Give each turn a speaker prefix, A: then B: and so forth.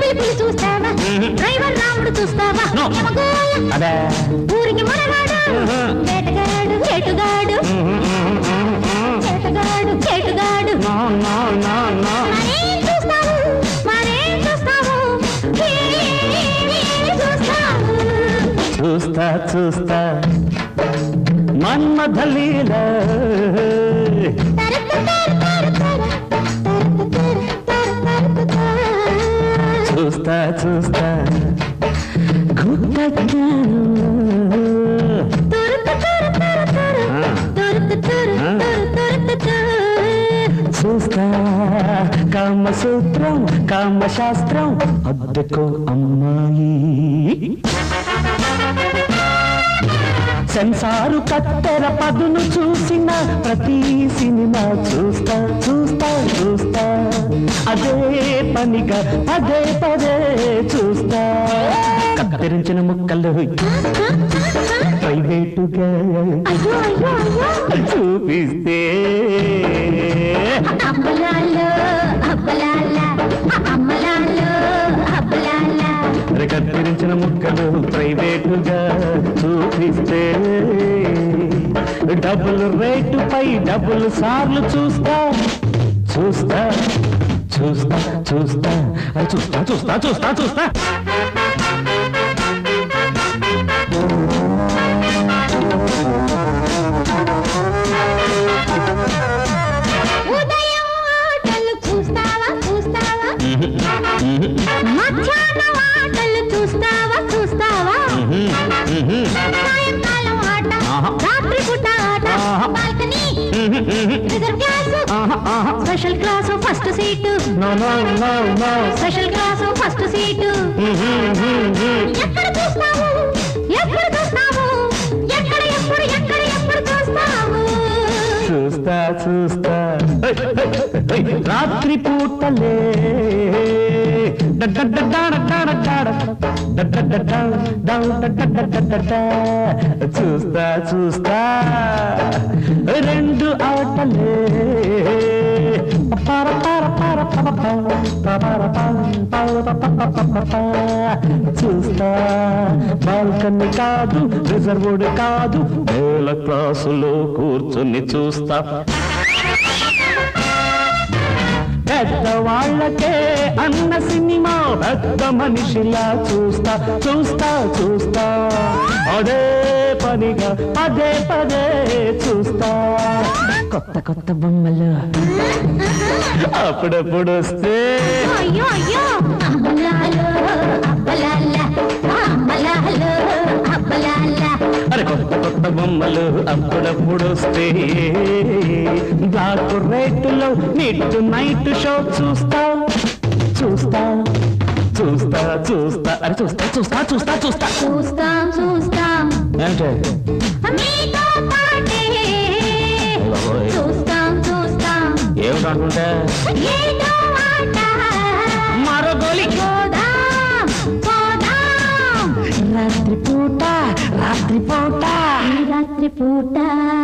A: పిలుపులు చూస్తావా? డ్రైవర్ రాముడు చూస్తావా?
B: అదే.
A: ఊరికి మనగాడు వేటగాడు వేటుగాడు వేటగాడు వేటుగాడు
B: చూస్తా చూస్తా. మన్మథలీల. చూస్తా. చూస్తా చూస్తా కామసూత్రం కామశాస్త్రం అద్దెకు అమ్మాయి. సెన్సారు కత్తెర పదును చూసిన ప్రతి సినిమా చూస్తా చూస్తా చూస్తా. అదే పనిగా పదే పదే చూస్తా. కత్తిరించిన ముక్కలు ప్రైవేటుగా చూపిస్తే కత్తిరించిన ముక్కలు ప్రైవేటుగా చూపిస్తే డబ్బులు రేటుపై డబ్బులు సార్లు చూస్తా. చూస్తా చూస్తా చూస్తా. చూస్తా చూస్తా చూస్తా చూస్తా.
A: Special class first seat. Special class first seat. ఎక్కడ చూస్తావు? ఎక్కడ చూస్తావు? ఎక్కడ ఎప్పుడు ఎక్కడ ఎప్పుడు చూస్తావు?
B: చూస్తా చూస్తా. రాత్రి పూటలే. చూస్తా చూస్తా. రెండు ఆటలే. పర చూస్తా. బాల్కన్ని కాదు రిజర్వుడు కాదు వేల క్లాసులో కూర్చొని చూస్తా. పెద్దవాళ్ళకే అన్న సినిమా పెద్ద మనిషిలా చూస్తా చూస్తా చూస్తా. అదే పనిగా పదే పదే చూస్తా. కొత్త కొత్త బొమ్మలు. అప్పుడప్పుడు వస్తే బొమ్మలు అప్పుడప్పుడు వస్తే. బ్లాక్ రేటులో నిట్ నైట్ షో చూస్తా. చూస్తా చూస్తా చూస్తా. అరే చూస్తా చూస్తా చూస్తా చూస్తా.
A: చూస్తాం చూస్తాం.
B: బాబోయ్.
A: చూస్తాం చూస్తాం.
B: ఏమిటనుకుంటే
A: फूटा